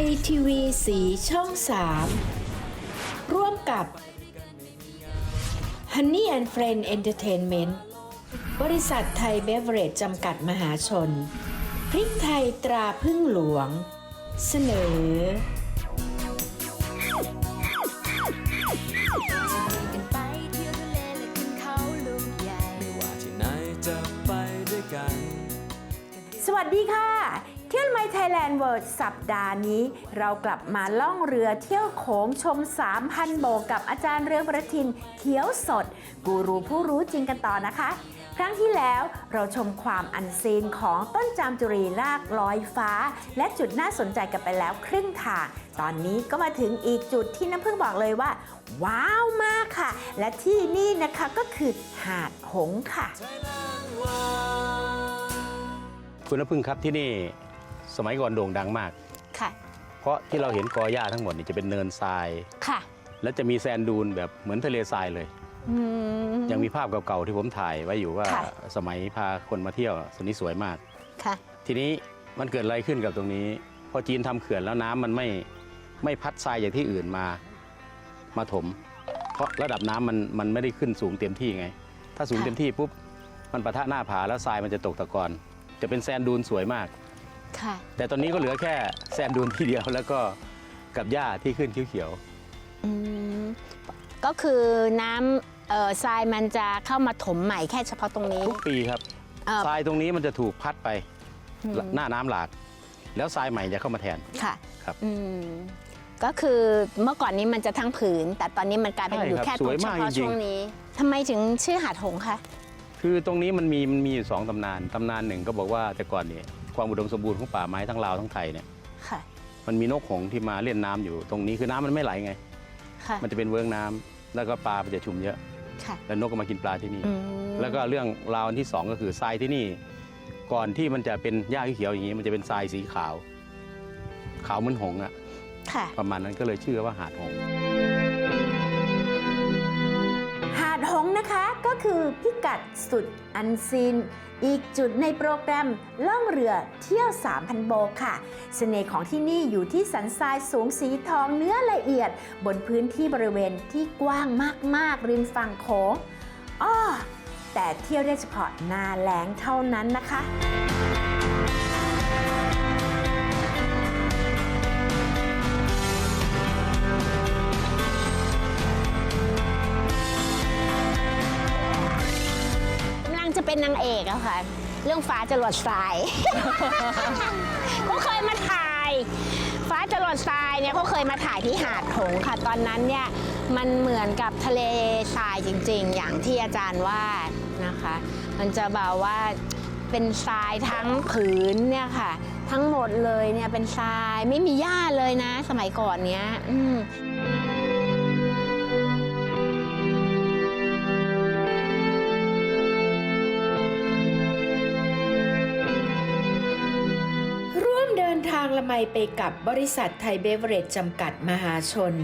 ยทีวีสีช่อง 3 ร่วมกับ Honey and Friend Entertainment บริษัทไทยเบเวอเรจจำกัดมหาชน พริกไทยตราพึ่งหลวง เสนอกันไปเที่ยวทะเลและขึ้นเขาลูกใหญ่ไม่ว่าที่ไหนจะไปด้วยกันสวัสดีค่ะ เที่ยวไมไทยแลนด์เวิร์สัปดาห์นี้ เรากลับมาล่องเรือเที่ยวโขงชม 3,000 โบกกับอาจารย์เรืองประทินเขียวสด กูรูผู้รู้จริงกันต่อนะคะ ครั้งที่แล้วเราชมความอันซีนของต้นจามจุรีลากลอยฟ้า และจุดน่าสนใจกันไปแล้วครึ่งทาง ตอนนี้ก็มาถึงอีกจุดที่น้ำพึ่งบอกเลยว่า ว้าวมากค่ะ และที่นี่นะคะก็คือหาดหงค่ะ คุณน้ำพึ่งครับที่นี่ สมัยก่อนโด่งดังมาก ค่ะ เพราะที่เราเห็นกอหญ้าทั้งหมดนี่จะเป็นเนินทราย ค่ะและจะมีแซนดูนแบบเหมือนทะเลทรายเลย อืม ยังมีภาพเก่าๆที่ผมถ่ายไว้อยู่ว่าค่ะ สมัยพาคนมาเที่ยวสวนนี้สวยมาก ค่ะ ทีนี้มันเกิดอะไรขึ้นกับตรงนี้ พอจีนทำเขื่อนแล้วน้ำมันไม่ไม่พัดทรายอย่างที่อื่นมามาถม เพราะระดับน้ำมันมันไม่ได้ขึ้นสูงเต็มที่ไง ถ้าสูงค่ะ เต็มที่ปุ๊บมันปะทะหน้าผาแล้วทรายมันจะตกตะกอนจะเป็นแซนดูนสวยมาก ค่ะ แต่ตอนนี้ก็เหลือแค่แซนดูนที่เดียวแล้วก็กับหญ้าที่ขึ้นเขียวอืมก็คือน้ำเอ่อทรายมันจะเข้ามาถมใหม่แค่เฉพาะตรงนี้ๆทุกปีครับเอ่อทรายตรงนี้มันจะถูกพัดไปอืมหน้าน้ำหลาก แล้วทรายใหม่จะเข้ามาแทน ค่ะครับ อืมก็คือเมื่อก่อนนี้มันจะทั้งผืน แต่ตอนนี้มันกลายเป็นใช่อยู่ครับแค่ตรงสวยเฉมากพาะจริงๆช่วงนี้ทำไมถึงชื่อหาดหงส์คะ คือตรงนี้มันมีมันมีอยู่สองตำนาน ตำนานหนึ่งก็บอกว่าแต่ก่อนเนี่ย ความอุดมสมบูรณ์ของป่าไม้ทั้งลาวทั้งไทยเนี่ยค่ะ มันมีนกหงส์ที่มาเล่นน้ำอยู่ตรงนี้คือน้ำมันไม่ไหลไง ค่ะ มันจะเป็นเวิ้งน้ำแล้วก็ปลามันจะชุมเยอะ ค่ะแล้วนกก็มากินปลาที่นี่ อืมแล้วก็เรื่องราวอันที่สองก็คือทรายที่นี่ ก่อนที่มันจะเป็นหญ้าเขียวๆอย่างนี้ มันจะเป็นทรายสีขาว ขาวเหมือนหงส์อะค่ะ ประมาณนั้นก็เลยชื่อว่าหาดหงส์็คือพิกัดสุดอันซีน อีกจุดในโปรแกรมล่องเรือเที่ยว 3,000 โบกค่ะเสน่ห์ของที่นี่อยู่ที่สันทรายสูงสีทองเนื้อละเอียด บนพื้นที่บริเวณที่กว้างมาก ๆ ริมฝั่งโขงอ้อแต่เที่ยวได้เฉพาะหน้าแล้งเท่านั้นนะคะ เป็นนางเอกอะค่ะ เรื่องฟ้าจรวดทราย เขาเคยมาถ่าย ฟ้าจรวดทรายเนี่ยเขาเคยมาถ่ายที่หาดหงค่ะ ตอนนั้นเนี่ยมันเหมือนกับทะเลทรายจริง ๆ อย่างที่อาจารย์ว่านะคะ มันจะแบบว่าเป็นทรายทั้งผืนเนี่ยค่ะ ทั้งหมดเลยเนี่ยเป็นทรายไม่มีหญ้าเลยนะ สมัยก่อนเนี้ย อืม ละไมไปกับบริษัทไทยเบเวอเรจจำกัดมหาชน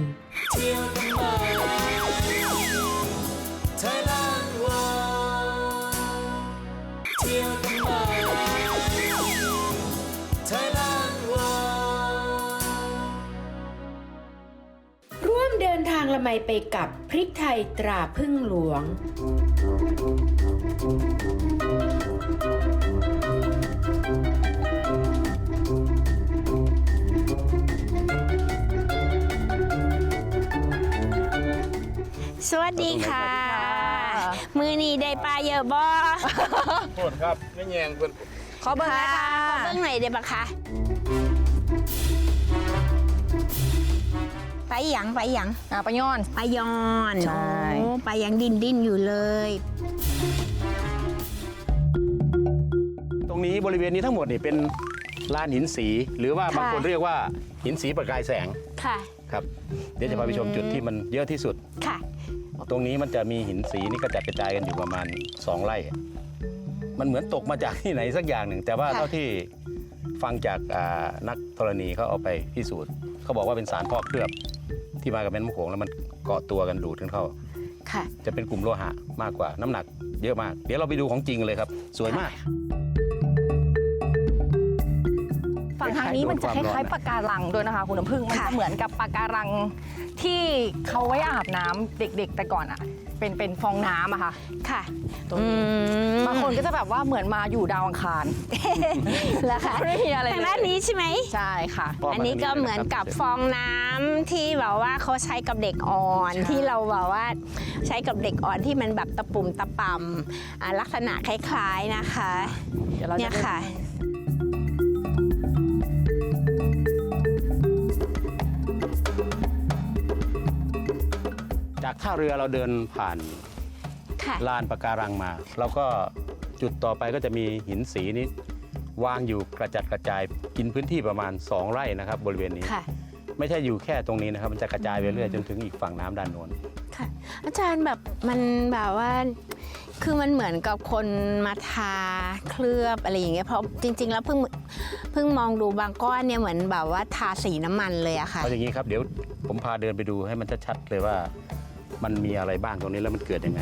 ร่วมเดินทางละไมไปกับพริกไทยตราพึ่งหลวง สวัสดีค่ะ มือนีได้ปลาเยอะบ่โทษครับไม่แยงคนขอเบิ่งหน่อยค่ะขอเบิ่งหน่อยได้ปะคะไปหยังไปหยังอ่าปลาย่อนไปยอนใช่ โอ้ไปยังดินดินอยู่เลย ตรงนี้บริเวณนี้ทั้งหมดนี่เป็นลานหินสี หรือว่าบางคนเรียกว่าหินสีประกายแสงค่ะ ครับ เดี๋ยวจะพาไปชมจุดที่มันเยอะที่สุด ค่ะ ตรงนี้มันจะมีหินสีนี่กระจัดกระจายกันอยู่ประมาณ 2ไร่ มันเหมือนตกมาจากที่ไหนสักอย่างหนึ่ง แต่ว่าค่ะเท่าที่ฟังจากอ่านักธรณีเขาเอาไปพิสูจน์เขาบอกว่าเป็นสารพอกเคลือบที่มากับแม่น้ำโขงแล้วมันเกาะตัวกันดูดกันเข้าค่ะจะเป็นกลุ่มโลหะมากกว่าน้ำหนักเยอะมาก เดี๋ยวเราไปดูของจริงเลยครับ สวยมาก ฝฝั่งทางนี้มันจะคล้ายๆปะการังด้วยนะคะ คุณน้ำพึ่งมันค่ะจะเหมือนกับปะการังที่เขาไว้อาบน้ำเด็กๆ แต่ก่อนอะ เป็นเป็นฟองน้ำอะค่ะ ค่ะตรงนี้บางคนก็จะแบบว่าเหมือนมาอยู่ดาวอังคารแล้วค่ะไม่มีอะไรเลยทางด้านนี้ใช่ไหมใช่ค่ะพ่ออันนี้ก็เหมือนกับฟองน้ำที่แบบว่าเขาใช้กับเด็กอ่อนใช่ที่เราแบบว่าใช้กับเด็กอ่อนที่มันแบบตะปุ่มตะปำอ่าลักษณะคล้าย ๆนะคะเดี๋ยวเราเนี่จะยค่ะ จากท่าเรือเราเดินผ่านค่ะลานปะการังมาแล้วก็จุดต่อไปก็จะมีหินสีนี้วางอยู่กระจัดกระจายกินพื้นที่ประมาณ 2 ไร่นะครับ บริเวณนี้ ค่ะ ไม่ใช่อยู่แค่ตรงนี้นะครับ มันจะกระจายไปเรื่อยจนถึงอีกฝั่งน้ำด้านโน้น ค่ะ อาจารย์แบบมันแบบว่า คือมันเหมือนกับคนมาทาเคลือบอะไรอย่างเงี้ยเพราะจริง ๆ แล้วเพิ่งเพิ่งมองดูบางก้อนเนี่ยเหมือนแบบว่าทาสีน้ำมันเลยอะค่ะ เอาอย่างนี้ครับเดี๋ยวผมพาเดินไปดูให้มันชัดๆเลยว่า มันมีอะไรบ้างตรงนี้แล้วมันเกิดยังไง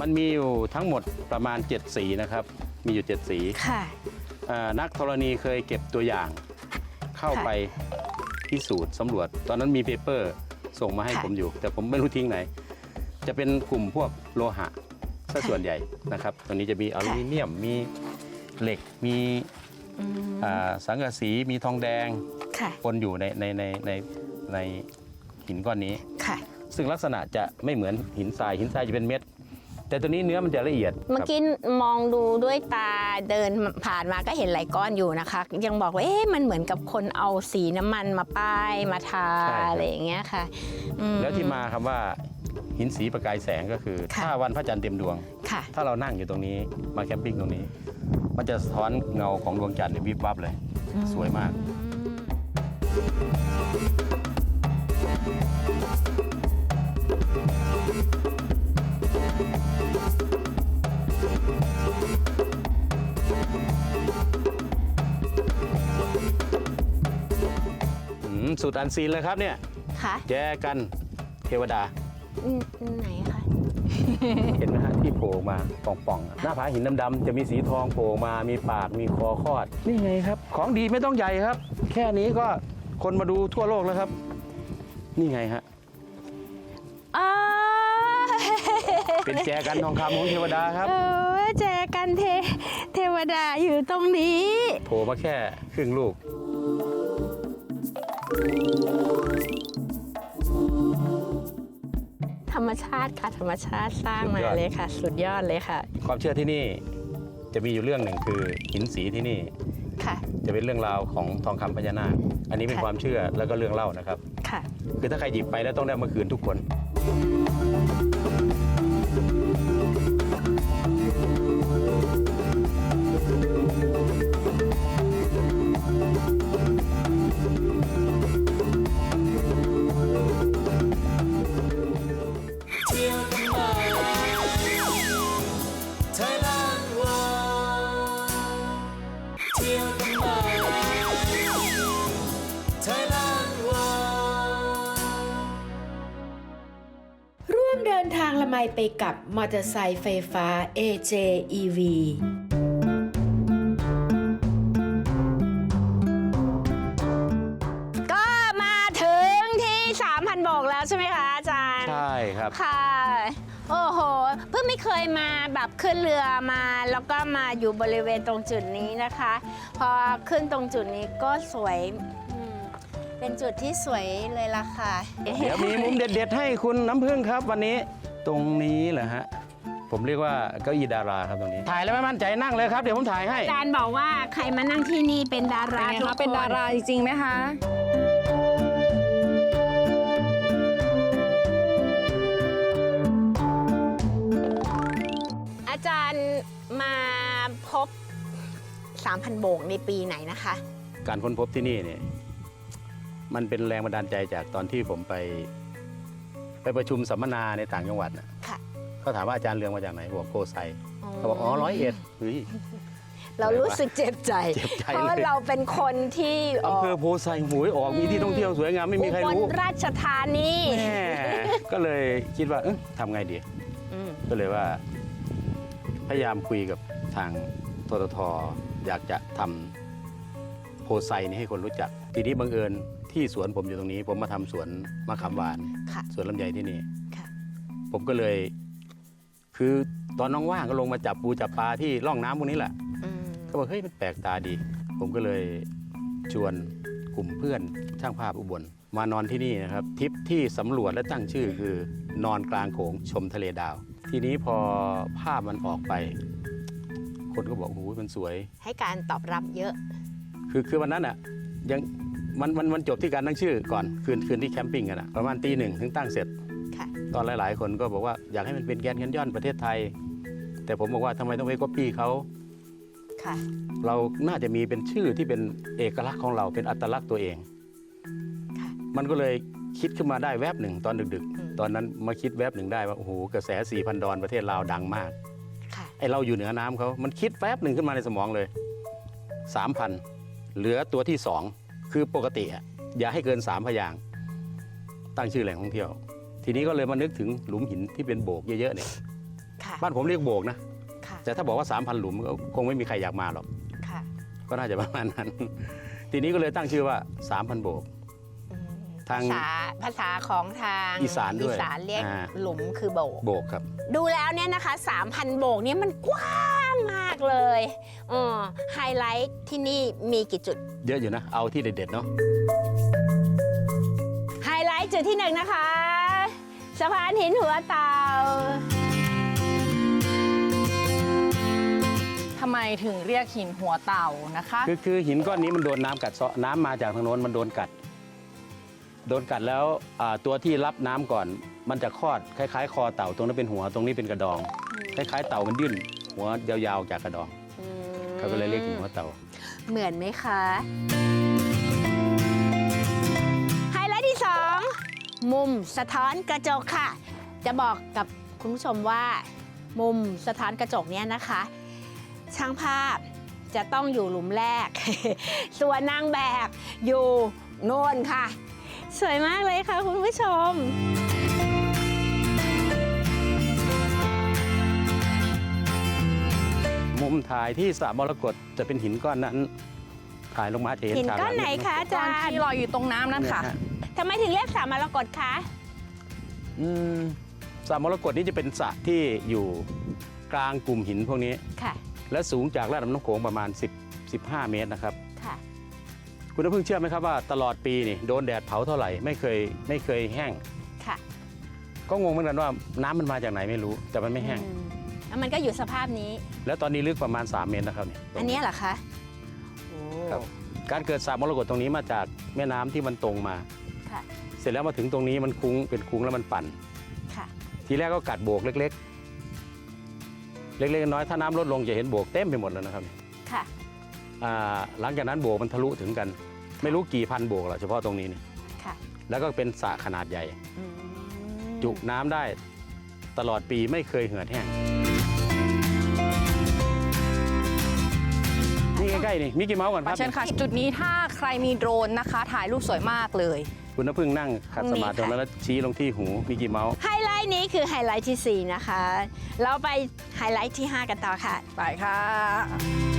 มันมีอยู่ทั้งหมดประมาณ 7 สีนะครับ มีอยู่ 7 สีค่ะ อ่านักธรณีเคยเก็บตัวอย่างเข้าค่ะไปพิสูจน์สำรวจ ตอนนั้นมีเปเปอร์ส่งมาให้ค่ะ ผมอยู่ แต่ผมไม่รู้ทิ้งไหน จะเป็นกลุ่มพวกโลหะ ซะค่ะส่วนใหญ่นะครับตอนนี้จะมีอลูมิเนียมมีเหล็กมีอืมอ่าสังกะสีมีทองแดงค่ะ ปนอยู่ในในในในในหินก้อนนี้ ค่ะ ซึ่งลักษณะจะไม่เหมือนหินทรายหินทรายจะเป็นเม็ด แต่ตัวนี้เนื้อมันจะละเอียดเมื่อครับกี้มองดูด้วยตาเดินผ่านมาก็เห็นหลายก้อนอยู่นะคะ ยังบอกว่าเอ๊ะมันเหมือนกับคนเอาสีน้ำมันมาป้ายมาทาใช่ครับอะไรอย่างเงี้ยค่ะอืมแล้วที่มาคำว่า หินสีประกายแสงก็คือ ค่ะถ้าวันพระจันทร์เต็มดวง ค่ะ ถ้าเรานั่งอยู่ตรงนี้มาแคมปิ้งตรงนี้ มันจะสะท้อนเงาของดวงจันทร์เนี่ยวิบวับเลย สวยมาก อืมสุดอันซีนเลยครับเนี่ย ค่ะ แจกันเทวดาอืม ไหนคะเห็นไหมฮะที่โผล่มาป่องๆอะหน้าผาหินดำๆจะมีสีทองโผล่มามีปากมีคอคอด นี่ไงครับ ของดีไม่ต้องใหญ่ครับ แค่นี้ก็คนมาดูทั่วโลกแล้วครับ นี่ไงฮะ อ๋อเป็นแจกันทองคำของเทวดาครับเออแจกันเทเทวดาอยู่ตรงนี้ โผล่มาแค่ครึ่งลูกธรร มชาติค่ะ ธรรมชาติสร้างสุดมายอดเลยค่ะ สุดยอดเลยค่ะ ความเชื่อที่นี่จะมีอยู่เรื่องหนึ่งคือหินสีที่นี่ค่ะ จะเป็นเรื่องราวของทองคำพญานาค อันนี้เป็นค่ะ ความเชื่อแล้วก็เรื่องเล่านะครับ ค่ะ คือถ้าใครหยิบไปแล้วต้องได้เอามาคืนทุกคนเกับมอเตอร์ไซค์ไฟฟ้า AJEV ก็มาถึงที่ 3,000โบกแล้วใช่ไหมคะอาจารย์ ใช่ครับ ค่ะ โอ้โห เพิ่งไม่เคยมาแบบขึ้นเรือมา แล้วก็มาอยู่บริเวณตรงจุดนี้นะคะ พอขึ้นตรงจุดนี้ก็สวยอืมเป็นจุดที่สวยเลยล่ะค่ะ เดี๋ยวมีมุมเด็ด ๆ ให้คุณน้ำพึ่งครับวันนี้ ตรงนี้เหรอฮะ ผมเรียกว่าเก้าอี้ดาราครับตรงนี้ ถ่ายแล้วไม่มั่นใจนั่งเลยครับ เดี๋ยวผมถ่ายให้ อาจารย์บอกว่าใครมานั่งที่นี่เป็นดาเป็นราไงทุกคะคเป็นดาราจริงๆไหมคะอาจารย์มาพบ 3,000 โบกในปีไหนนะคะ การค้นพบที่นี่เนี่ยมันเป็นแรงบันดาลใจจากตอนที่ผมไป ไปประชุมสัมมนาในต่างจังหวัดน่ะค่ะเขาถามว่าอาจารย์เรืองมาจากไหนบอกโกไซเขาบอกอ๋อร้อยเอ็ดเฮ้ย เรารู้สึกเจ็บใจ เจ็บใจเพราะว่าเลยเราเป็นคนที่อออำกเภอโพไซหวยออกมีที่ท่องเที่ยวสวยงามไม่มีใครอุบลรู้ราชธานีแม่ก็เลยคิดว่าเอ๊ะทำไงดี อืมก็เลยว่า พยายามคุยกับทางทททอยากจะทำโพไซนี้ให้คนรู้จัก ทีนี้บังเอิญ ที่สวนผมอยู่ตรงนี้ ผมมาทำสวนมะขามหวาน ค่ะ สวนลำไยที่นี่ ค่ะ ผมก็เลย คือตอนน้องว่างก็ลงมาจับปูจับปลาที่ร่องน้ำพวกนี้แหละ อืมก็บอกเฮ้ยมันแปลกตาดี ผมก็เลยชวนกลุ่มเพื่อนช่างภาพอุบล มานอนที่นี่นะครับทริปที่สำรวจและตั้งชื่อคือนอนกลางโขงชมทะเลดาว ทีนี้พอภาพมันออกไป คนก็บอกโอ้โหมันสวย ให้การตอบรับเยอะ คือคือวันนั้นอะยัง มันมันมันจบที่การตั้งชื่อก่อนคืนคืนที่แคมปิ้งกันอะประมาณตีหนึ่งถึงตั้งเสร็จ ค่ะตอนหลาย ๆ คนก็บอกว่าอยากให้มันเป็นแกนแคนยอนประเทศไทย แต่ผมบอกว่าทำไมต้องไปก๊อปปี้เขา ค่ะ เราน่าจะมีเป็นชื่อที่เป็นเอกลักษณ์ของเราเป็นอัตลักษณ์ตัวเอง ค่ะ มันก็เลยคิดขึ้นมาได้แวบหนึ่งตอนดึกอืม ๆ ตอนนั้นมาคิดแวบหนึ่งได้ว่าโอ้โหกระแสสี่พันดอนประเทศลาวดังมาก ค่ะ ไอเราอยู่เหนือน้ำเขา มันคิดแวบหนึ่งขึ้นมาในสมองเลยสามพันเหลือตัวที่สอง คือปกติอะอย่าให้เกินสามพยางค์ตั้งชื่อแหล่งท่องเที่ยว ทีนี้ก็เลยมานึกถึงหลุมหินที่เป็นโบกเยอะๆเนี่ยค่ะบ้านผมเรียกโบกนะ ค่ะแต่ถ้าบอกว่า3,000หลุมก็คงไม่มีใครอยากมาหรอก ค่ะก็น่าจะประมาณนั้น ทีนี้ก็เลยตั้งชื่อว่า 3,000 โบก อืมทางภาษาภาษาของทางอีสานด้วยอีสานเรียกอ่า หลุมคือโบก โบกครับ ดูแล้วเนี่ยนะคะ 3,000 โบกเนี่ยมันกว้างมากเลยอ๋อไฮไลท์ที่นี่มีกี่จุด เยอะอยู่นะ เอาที่เด็ดๆเนาะไฮไลท์จุดที่หนึ่งนะคะสะพานหินหัวเต่าทำไมถึงเรียกหินหัวเต่านะคะ คือคือหินก้อนนี้มันโดนน้ำกัดเซาะน้ำมาจากทางโน้นมันโดนกัด โดนกัดแล้วอ่าตัวที่รับน้ำก่อน มันจะคลอดคล้ายๆ คอเต่าตรงนั้นเป็นหัวตรงนี้เป็นกระดอง คล้ายๆ เต่ามันยื่นหัวยาวๆจากกระดอง เขาก็เลยเรียกหินหัวเต่า เหมือนไหมคะไฮไลท์ที่ 2 มุมสะท้อนกระจกค่ะ จะบอกกับคุณผู้ชมว่า มุมสะท้อนกระจกเนี่ยนะคะ ช่างภาพจะต้องอยู่หลุมแรก ส่วนนางแบบอยู่โน่นค่ะ สวยมากเลยค่ะคุณผู้ชม มุมถ่ายที่สระมรกตจะเป็นหินก้อนนั้น ถ่ายลงมาจะเห็นหินฉากก้อนลังไหนคะอาตอจานรที่ย์ลอยอยู่ตรงน้ำนั่นค่ะ เยฮทำไมถึงเรียกสามมรกตคะอืมสระมรกตนี้จะเป็นสระที่อยู่กลางกลุ่มหินพวกนี้ ค่ะและสูงจากระดับน้ำโขงประมาณ 10 15 เมตรนะครับ ค่ะ คุณน้ำพึ่งเชื่อไหมครับว่าตลอดปีนี่โดนแดดเผาเท่าไหร่ไม่เคยไม่เคยแห้ง ค่ะก็งงเหมือนกันว่าน้ำมันมาจากไหนไม่รู้แต่มันไม่แห้ง อืม แล้วมันก็อยู่สภาพนี้ แล้วตอนนี้ลึกประมาณ 3 เมตรนะครับเนี่ยอันเนี้ยเหรอคะโอ้ครับการเกิดสระมรกตตรงนี้มาจากแม่น้ำที่มันตรงมา ค่ะเสร็จแล้วมาถึงตรงนี้มันคุ้งเป็นคุ้งแล้วมันปั่น ค่ะ ทีแรกก็กัดโบกเล็ก ๆ เล็กๆน้อยๆถ้าน้ำลดลงจะเห็นโบกเต็มไปหมดแล้วนะครับค่ะ อ่าหลังจากนั้นโบกมันทะลุถึงกัน ไม่รู้กี่พันโบกหรอกเฉพาะตรงนี้นี่ค่ะแล้วก็เป็นสระขนาดใหญ่ อืมจุน้ำได้ ตลอดปีไม่เคยเหือดแห้งนี่ใกล้ๆนี่มิกกี้เมาส์ก่อนคขอรับเชิญค่ะ จุดนี้ถ้าใครมีโดรนนะคะ ถ่ายรูปสวยมากเลย คุณน้ำพึ่งนั่งขัดสมาธิตรงนั้นแล้วชี้ลงที่หูมิกกี้เมาส์ไฮไลท์นี้คือไฮไลท์ที่ 4 นะคะ เราไปไฮไลท์ที่ 5 กันต่อค่ะ ไปค่ะ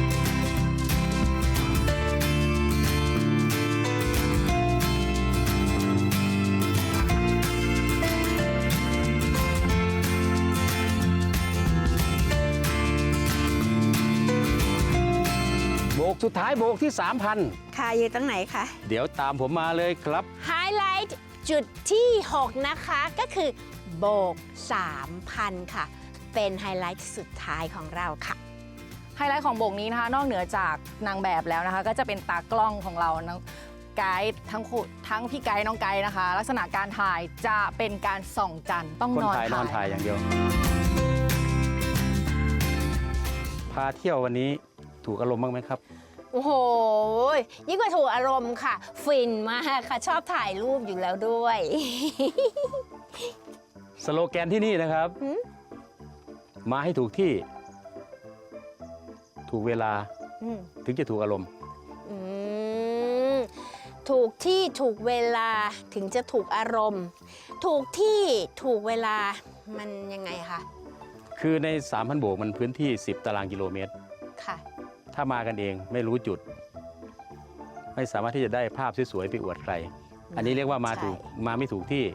สุดท้ายโบกที่ 3,000 ค่ะอยู่ตรงไหนคะเดี๋ยวตามผมมาเลยครับ ไฮไลท์จุดที่ 6 นะคะก็คือโบก 3,000 ค่ะ เป็นไฮไลท์สุดท้ายของเราค่ะ ไฮไลท์ของโบกนี้นะคะ นอกเหนือจากนางแบบแล้วนะคะ ก็จะเป็นตากล้องของเราน้องไกด์ทั้งคู่ทั้งพี่ไกด์น้องไกด์นะคะ ลักษณะการถ่ายจะเป็นการส่องจันทร์ต้องคนนอนถ่ายนอนถ่ายอย่างเดียว พาเที่ยววันนี้ถูกอารมณ์บ้างไหมครับ โอ้โห ยิ่งกว่าถูกอารมณ์ค่ะ ฟินมากค่ะ ชอบถ่ายรูปอยู่แล้วด้วย สโลแกนที่นี่นะครับหืมมาให้ถูกที่ ถูกเวลาอืมถึงจะถูกอารมณ์อืมถูกที่ถูกเวลาถึงจะถูกอารมณ์ ถูกที่ถูกเวลามันยังไงคะ คือใน 3,000โบกมันพื้นที่ 10 ตารางกิโลเมตร ค่ะ ถ้ามากันเองไม่รู้จุด ไม่สามารถที่จะได้ภาพสวยๆไปอวดใคร อันนี้เรียกว่ามาใช่ถูกมาไม่ถูกที่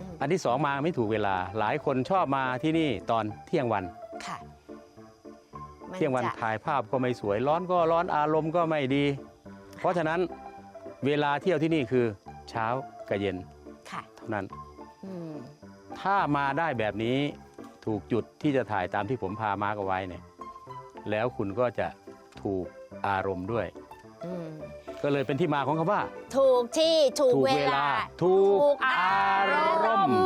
อืมอันที่สองมาไม่ถูกเวลา หลายคนชอบมาที่นี่ตอนเที่ยงวันค่ะมัเที่ยงวันจะถ่ายภาพก็ไม่สวย ร้อนก็ร้อนอารมณ์ก็ไม่ดี เพราะฉะนั้นเวลาเที่ยวที่นี่คือเช้ากับเย็นค่ะเท่านั้นอืมถ้ามาได้แบบนี้ถูกจุดที่จะถ่ายตามที่ผมพามาร์กเอาไว้เนี่ย แล้วคุณก็จะ ถูกอารมณ์ด้วย อืมก็เลยเป็นที่มาของคำว่า ถูกที่ถูกถูกเวเวลาลา ถูกอารอารมณ์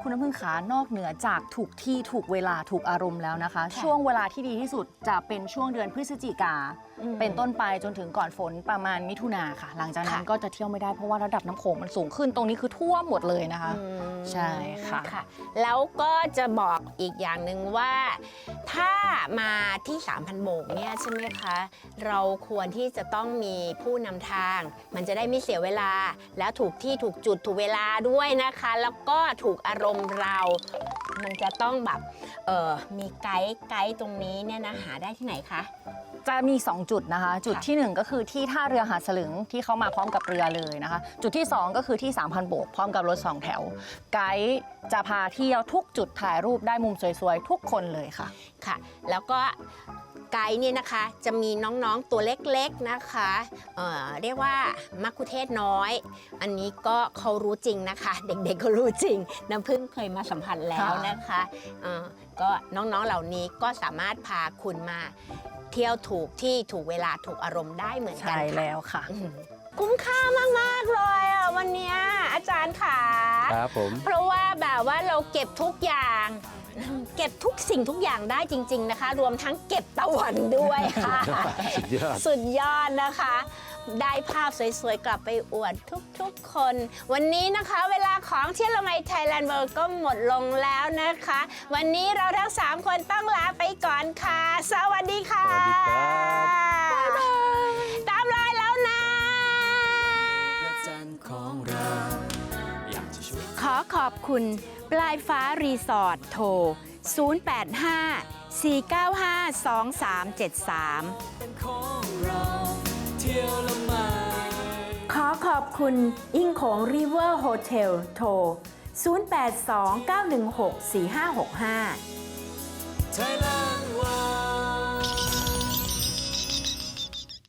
คุณน้ำพึ่งขานอกเหนือจากถูกที่ถูกเวลาถูกอารมณ์แล้วนะคะ ช่วงเวลาที่ดีที่สุดจะเป็นช่วงเดือนพฤศจิกาอืมเป็นต้นไปจนถึงก่อนฝนประมาณมิถุนาค่ะ หลังจากนั้นค่ะก็จะเที่ยวไม่ได้เพราะว่าระดับน้ำโขงมันสูงขึ้นตรงนี้คือท่วมหมดเลยนะคะอืมใช่ค่ะ แล้วก็จะบอกอีกอย่างหนึ่งว่า ถ้ามาที่ 3,000โบกเนี่ยใช่ไหมคะ เราควรที่จะต้องมีผู้นำทาง มันจะได้ไม่เสียเวลา แล้วถูกที่ถูกจุดถูกเวลาด้วยนะคะ แล้วก็ถูกอารมณ์เรา มันจะต้องแบบเออมีไกด์ไกด์ตรงนี้เนี่ยนะหาได้ที่ไหนคะ จะมี 2 จุดนะคะ จุดทีหนึ่1 ก็คือที่ท่าเรือหาดสลึงที่เขามาพร้อมกับเรือเลยนะคะ จุดที่ 2 ก็คือที่ 3,000โบกพร้อมกับรถ 2 แถว ไกด์จะพาเที่ยวทุกจุดถ่ายรูปได้มุมสวยๆ ทุกคนเลยค่ะ ค่ะ แล้วก็ ไกด์เนี่ยนะคะจะมีน้องๆตัวเล็กๆนะคะเอ่อเรียกว่ามักคุเทศน้อย อันนี้ก็เขารู้จริงนะคะ เด็กๆก็รู้จริง น้ำพึ่งเคยมาสัมผัสแล้วนะคะเอ่อก็น้องๆเหล่านี้ก็สามารถพาคุณมาเที่ยวถูกที่ถูกเวลาถูกอารมณ์ได้เหมือนกัใช่นค่ะแล้วค่ะอืมคุ้มค่ามากๆเลยอะวันเนี้ยอาจารย์ค่ะครับผมเพราะว่าแบบว่าเราเก็บทุกอย่าง เก็บทุกสิ่งทุกอย่างได้จริง ๆนะคะ รวมทั้งเก็บตะวันด้วยค่ะ สุดยอด สุดยอดนะคะ ได้ภาพสวยๆ กลับไปอวดทุกๆคน วันนี้นะคะเวลาของเที่ยวละไมไทยแลนด์เวิร์ก็หมดลงแล้วนะคะ วันนี้เราทั้ง 3 คนต้องลาไปก่อนค่ะ สวัสดีค่ะสวัสดีครับ ตามรอยแล้วนะพระจันทร์ของเราอยากจะช่วยขอขอบคุณ ปลายฟ้ารีสอร์ทโทร 085 495 2373 ขอขอบคุณอิงโขงริเวอร์โฮเทลโทร 082 916 4565ไทยแลนด์วา